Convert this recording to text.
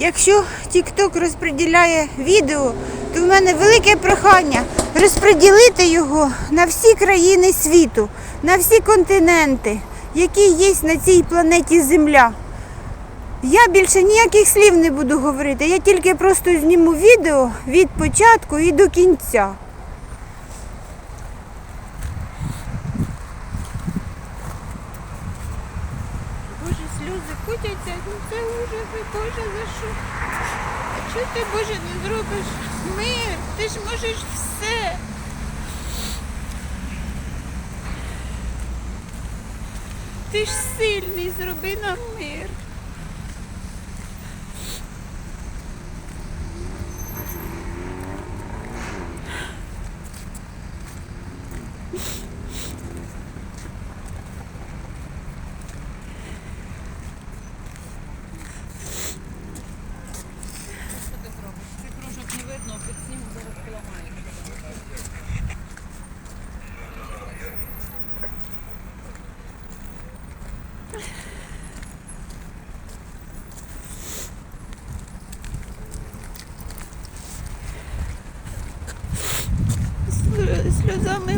Якщо TikTok розподіляє відео, то в мене велике прохання розподілити його на всі країни світу, на всі континенти, які є на цій планеті Земля. Я більше ніяких слів не буду говорити, я тільки просто зніму відео від початку і до кінця. Боже, сльози котяться, ну це ужаси, Боже, за що? А чого ти, Боже, не зробиш мир? Ти ж можеш все. Ти ж сильний, зроби нам мир. bardzo. My